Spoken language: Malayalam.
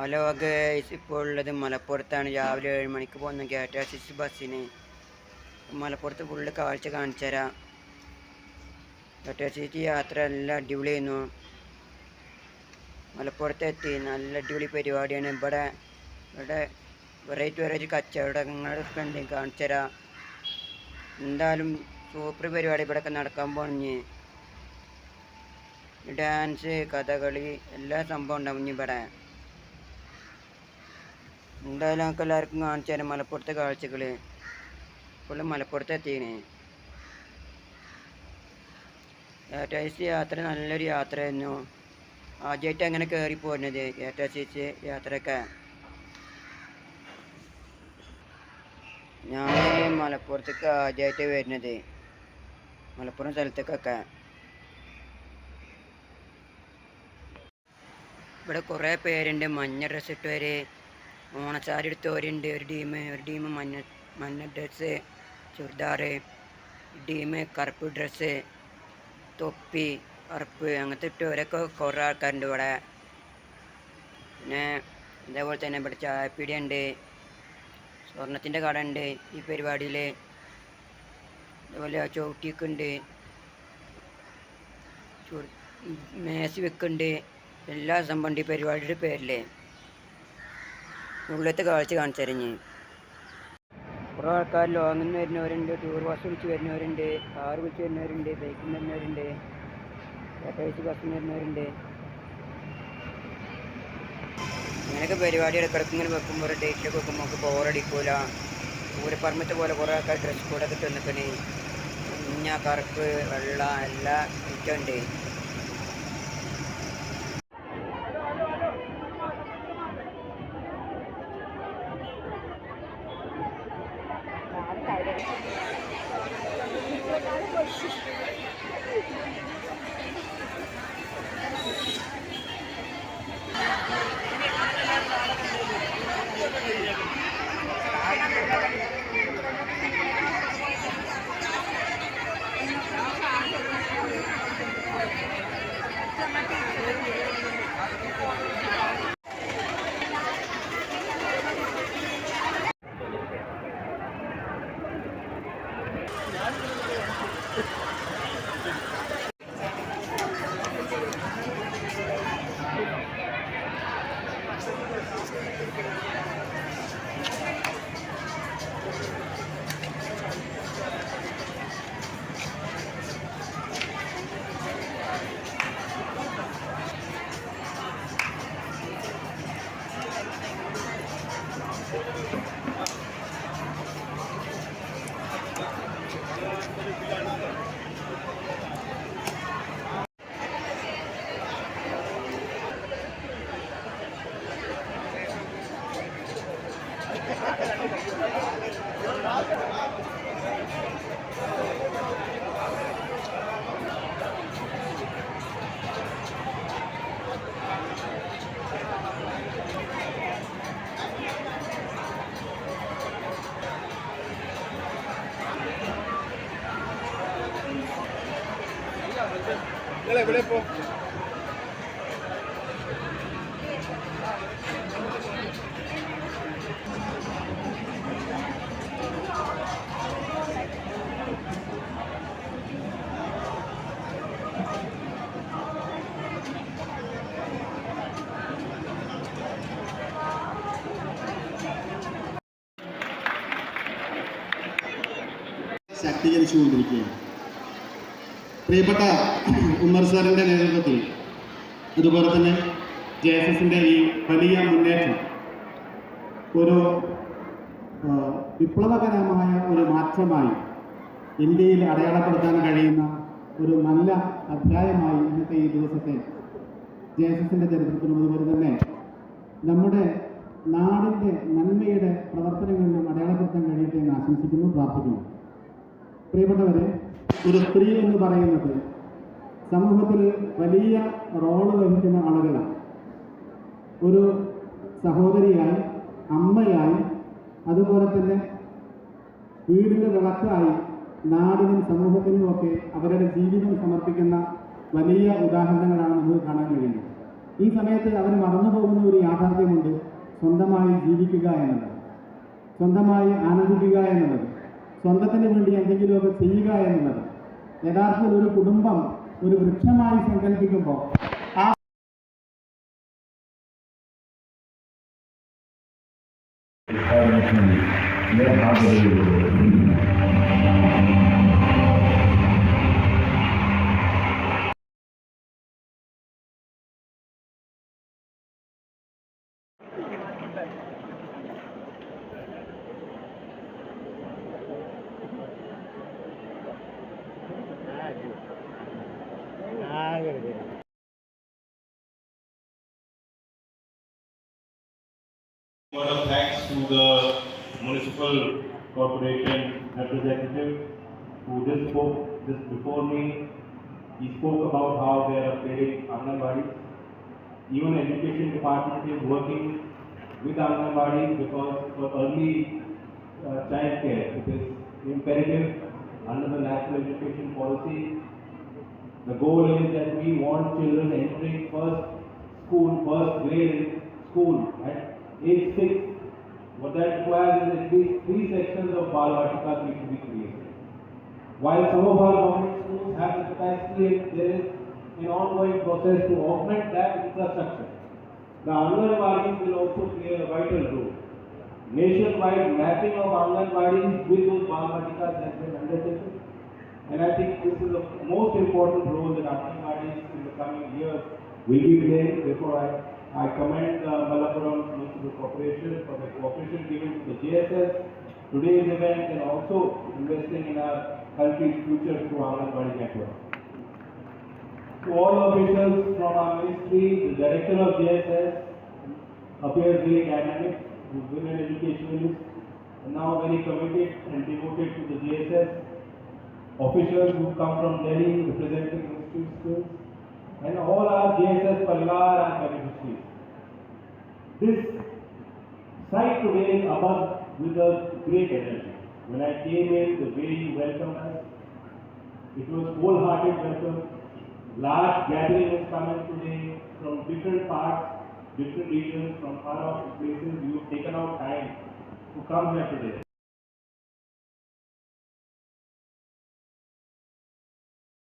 ഹലോ ഗൈസ് ഇപ്പോൾ ഉള്ളത് മലപ്പുറത്താണ്. രാവിലെ ഏഴ് മണിക്ക് പോകുന്ന K T R C C ബസ്സിന്. മലപ്പുറത്ത് ഫുള്ള് കാഴ്ച കാണിച്ചു തരാം. K T R C C യാത്ര നല്ല അടിപൊളിയായിരുന്നു. മലപ്പുറത്ത് എത്തി. നല്ല അടിപൊളി പരിപാടിയാണ്. ഇവിടെ ഇവിടെ വെറൈറ്റി വെറൈറ്റി കച്ചവടങ്ങളൊക്കെ ഉണ്ട്. കാണിച്ചു തരാം. എന്തായാലും സൂപ്പർ പരിപാടി ഇവിടെയൊക്കെ നടക്കാൻ പോണഞ്ഞ്. ഡാൻസ് കഥകളി എല്ലാ സംഭവം ഉണ്ടാവും ഇവിടെ. എന്തായാലും നമുക്ക് എല്ലാവർക്കും കാണിച്ചു തരാം. മലപ്പുറത്തെ കാഴ്ചകൾ ഫുള്ള് മലപ്പുറത്ത് എത്തിയേ കെ സി യാത്ര നല്ലൊരു യാത്രയായിരുന്നു. ആദ്യമായിട്ട് അങ്ങനെ കയറി പോരുന്നത്? കെ ടി സി യാത്രയൊക്കെ. ഞാൻ മലപ്പുറത്തേക്ക് ആദ്യമായിട്ട് വരുന്നത്. മലപ്പുറം സ്ഥലത്തേക്കൊക്കെ. ഇവിടെ കുറേ പേരുണ്ട്. മഞ്ഞ ഡ്രസ്സ് ഇട്ടവര്. ഓണച്ചാരി എടുത്തവരുണ്ട് ഒരു ടീം ഒരു ടീം മഞ്ഞ മഞ്ഞ ഡ്രസ്സ് ചുരിദാർ ടീം കറുപ്പ് ഡ്രസ്സ് തൊപ്പി കറുപ്പ് അങ്ങനത്തെ ഇട്ടവരൊക്കെ കുറേ ആൾക്കാരുണ്ട് ഇവിടെ. പിന്നെ അതേപോലെ തന്നെ ഇവിടെ ചായപ്പിടി ഉണ്ട് സ്വർണത്തിന്റെ കട ഉണ്ട് ഈ പരിപാടിയിൽ. അതുപോലെ ചവിട്ടിയൊക്കെ ഉണ്ട് മേശ വെക്കുന്നുണ്ട്. എല്ലാ ഈ പരിപാടിയുടെ പേരിൽ. ഉള്ളത്തെ കാഴ്ച കാണിച്ചു തരഞ്ഞ് കുറേ ആൾക്കാർ ലോങ്ങിൽ നിന്ന് വരുന്നവരുണ്ട് ടൂർ ബസ് വിളിച്ച് വരുന്നവരുണ്ട് കാർ വിളിച്ച് വരുന്നവരുണ്ട് ബൈക്കിൽ നിന്ന് വരുന്നവരുണ്ട് ടാറ്റ ബസ്സിൽ നിന്ന് വരുന്നവരുണ്ട്. അങ്ങനെയൊക്കെ പരിപാടി ഇടക്കിടക്ക് ഇങ്ങനെ വെക്കുമ്പോൾ ഡേറ്റിലൊക്കെ വെക്കുമ്പോൾ നമുക്ക് ബോറടിക്കൂല ഊരപ്പറമ്പത്തെ പോലെ കുറേ ആൾക്കാർ ഡ്രസ് കോഡൊക്കെ തന്നിട്ടുണ്ട് മഞ്ഞ കറുപ്പ് വെള്ള എല്ലാ Gracias. ഐറ്റം ഉണ്ട് ശാക്തീകരിച്ചുകൊണ്ടിരിക്കുകയാണ്. പ്രിയപ്പെട്ട ഉമ്മർ സാറിന്റെ നേതൃത്വത്തിൽ അതുപോലെ തന്നെ ജെ എസ് എസിന്റെ ഈ വലിയ മുന്നേറ്റം ഒരു വിപ്ലവകരമായ ഒരു മാറ്റമായി ഇന്ത്യയിൽ അടയാളപ്പെടുത്താൻ കഴിയുന്ന ഒരു നല്ല അധ്യായമായി ഇന്നത്തെ ഈ ദിവസത്തെ ജെ എസ് എസിന്റെ ചരിത്രത്തിലും അതുപോലെ തന്നെ നമ്മുടെ നാടിന്റെ നന്മയുടെ പ്രവർത്തനങ്ങളിലും അടയാളപ്പെടുത്താൻ കഴിയട്ടെ എന്ന് ആശംസിക്കുന്നു പ്രാർത്ഥിക്കുന്നു. പ്രിയപ്പെട്ടവരെ ഒരു സ്ത്രീ എന്ന് പറയുന്നത് സമൂഹത്തിൽ വലിയ റോൾ വഹിക്കുന്ന ആളുകളാണ്. ഒരു സഹോദരിയായി അമ്മയായി അതുപോലെ തന്നെ വീടിന്റെ വിളക്കായി നാടിനും സമൂഹത്തിനും ഒക്കെ അവരുടെ ജീവിതം സമർപ്പിക്കുന്ന വലിയ ഉദാഹരണങ്ങളാണ് നമുക്ക് കാണാൻ കഴിയുന്നത്. ഈ സമയത്ത് അവർ മറന്നുപോകുന്ന ഒരു യാഥാർത്ഥ്യമുണ്ട് സ്വന്തമായി ജീവിക്കുക എന്നുള്ളത് സ്വന്തമായി ആനന്ദിക്കുക എന്നുള്ളത് സ്വന്തത്തിന് വേണ്ടി എന്തെങ്കിലുമൊക്കെ ചെയ്യുക എന്നുള്ളത്. യഥാർത്ഥത്തിൽ ഒരു കുടുംബം ഒരു വൃക്ഷമായി സങ്കല്പിക്കുമ്പോൾ ആ Word of thanks to the municipal corporation representative who just spoke just before me. He spoke about how they are upgrading Anganwadi. Even education department is working with Anganwadi because for early uh, child care, it is imperative under the national education policy. The goal is that we want children entering first school, first grade school at age six. What that requires is at least three sections of Bal Vatika need to be created. While some of our government schools have the capacity, there is an ongoing process to augment that infrastructure. The Anganwadis will also play a vital role. Nationwide mapping of Anganwadis with those Bal Vatikas has been undertaken. And I think this is the most important role that Anganwadis in the coming years will be playing. Therefore, I, I commend the uh, Malappuram Municipal Corporation for the cooperation given to the JSS, today's event, and also investing in our country's future through Anganwadi network. To all officials from our ministry, the director of JSS appears very dynamic, who's been an educationalist, and now very committed and devoted to the JSS officials who come from Delhi representing institute schools, and all our JSS Parivar and beneficiaries. This site today is above with a great energy. When I came in, the way you welcomed us, it was wholehearted welcome. Large gathering is coming today from different parts, different regions, from far off places. You've taken out time to come here today.